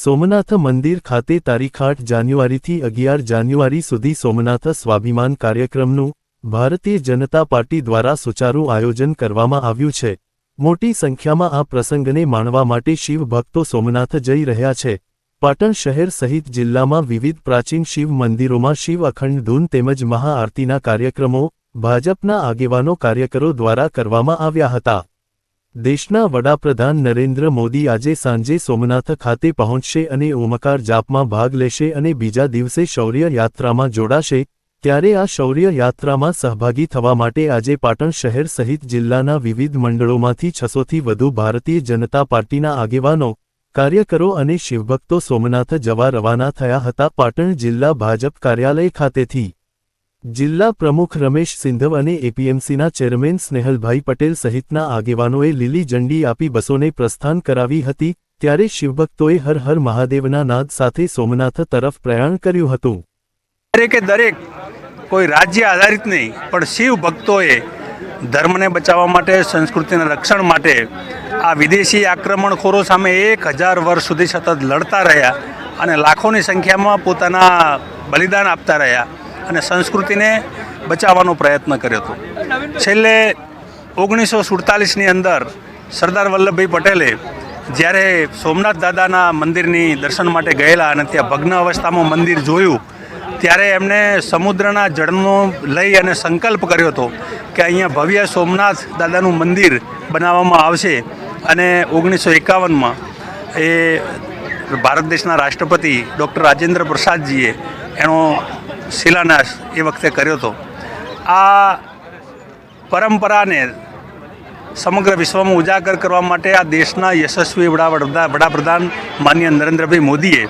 સોમનાથ મંદિર ખાતે તારીખ આઠ જાન્યુઆરીથી અગિયાર જાન્યુઆરી સુધી સોમનાથ સ્વાભિમાન કાર્યક્રમનું ભારતીય જનતા પાર્ટી દ્વારા સુચારુ આયોજન કરવામાં આવ્યું છે. મોટી સંખ્યામાં આ પ્રસંગને માણવા માટે શિવ ભક્તો સોમનાથ જઈ રહ્યા છે. પાટણ શહેર સહિત જિલ્લામાં વિવિધ પ્રાચીન શિવ મંદિરોમાં શિવ અખંડ ધૂન તેમજ મહાઆરતીના કાર્યક્રમો ભાજપના આગેવાનો કાર્યકરો દ્વારા કરવામાં આવ્યા હતા. દેશના વડાપ્રધાન નરેન્દ્ર મોદી આજે સાંજે સોમનાથ ખાતે પહોંચશે અને ઓમકાર જાપમાં ભાગ લેશે અને બીજા દિવસે શૌર્ય યાત્રામાં જોડાશે, ત્યારે આ શૌર્ય યાત્રામાં સહભાગી થવા માટે આજે પાટણ શહેર સહિત જિલ્લાના વિવિધ મંડળોમાંથી છસોથી વધુ ભારતીય જનતા પાર્ટીના આગેવાનો, કાર્યકરો અને શિવભક્તો સોમનાથ જવા રવાના થયા હતા. પાટણ જિલ્લા ભાજપ કાર્યાલય ખાતેથી જિલ્લા પ્રમુખ રમેશ સિંધવ અને એપીએમસીના ચેરમેન સ્નેહલભાઈ પટેલ સહિતના આગેવાનોએ લીલી ઝંડી આપી બસોને પ્રસ્થાન કરાવી હતી, ત્યારે શિવભક્તોએ હર હર મહાદેવના નાદ સાથે સોમનાથ તરફ પ્રયાણ કર્યું હતું. દરેકે દરેક કોઈ રાજ્ય આધારિત નહીં, પણ શિવ ભક્તોએ ધર્મને બચાવવા માટે, સંસ્કૃતિના રક્ષણ માટે આ વિદેશી આક્રમણખોરો સામે એક હજાર વર્ષ સુધી સતત લડતા રહ્યા અને લાખોની સંખ્યામાં પોતાના બલિદાન આપતા રહ્યા. અને સંસ્કૃતિને બચાવવાનો પ્રયત્ન કર્યો હતો. છેલ્લે ઓગણીસો સુડતાલીસની અંદર સરદાર વલ્લભભાઈ પટેલે જ્યારે સોમનાથ દાદાના મંદિરની દર્શન માટે ગયેલા અને ત્યાં ભગ્ન અવસ્થામાં મંદિર જોયું, ત્યારે એમણે સમુદ્રના જળનો લઈ અને સંકલ્પ કર્યો હતો કે અહીંયા ભવ્ય સોમનાથ દાદાનું મંદિર બનાવવામાં આવશે અને ઓગણીસો એકાવનમાં એ ભારત દેશના રાષ્ટ્રપતિ ડૉક્ટર રાજેન્દ્ર પ્રસાદજીએ એનો શિલાન્યાસ એ વખતે કર્યો હતો. આ પરંપરાને સમગ્ર વિશ્વમાં ઉજાગર કરવા માટે આ દેશના યશસ્વી વડા વડા વડાપ્રધાન માન્ય નરેન્દ્રભાઈ મોદીએ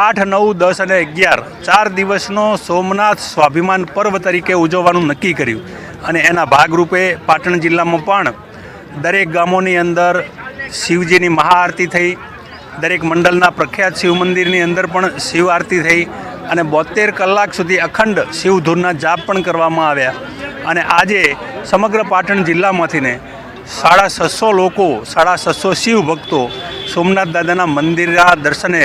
આઠ, નવ, દસ અને અગિયાર ચાર દિવસનો સોમનાથ સ્વાભિમાન પર્વ તરીકે ઉજવવાનું નક્કી કર્યું અને એના ભાગરૂપે પાટણ જિલ્લામાં પણ દરેક ગામોની અંદર શિવજીની મહાઆરતી થઈ, દરેક મંડળના પ્રખ્યાત શિવ મંદિરની અંદર પણ શિવ આરતી થઈ અને બોતેર કલાક સુધી અખંડ શિવધૂનના જાપ પણ કરવામાં આવ્યા. અને આજે સમગ્ર પાટણ જિલ્લામાંથી ને સાડા છસો લોકો, સાડા છસો શિવ ભક્તો સોમનાથ દાદાના મંદિરના દર્શને,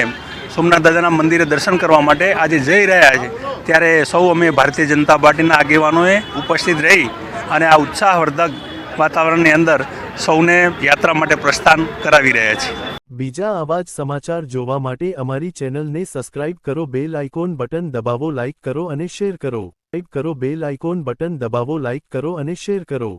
સોમનાથ દાદાના મંદિરે દર્શન કરવા માટે આજે જઈ રહ્યા છે. ત્યારે સૌ અમે ભારતીય જનતા પાર્ટીના આગેવાનોએ ઉપસ્થિત રહી અને આ ઉત્સાહવર્ધક વાતાવરણની અંદર સૌને યાત્રા માટે પ્રસ્થાન કરાવી રહ્યા છે બીજા આવા સમાચાર જોવા માટે અમારી ચેનલને સબસ્ક્રાઇબ કરો, બેલ આઇકોન બટન દબાવો, લાઇક કરો અને શેર કરો. ટાઈપ કરો, બેલ આઇકોન બટન દબાવો, લાઇક કરો અને શેર કરો.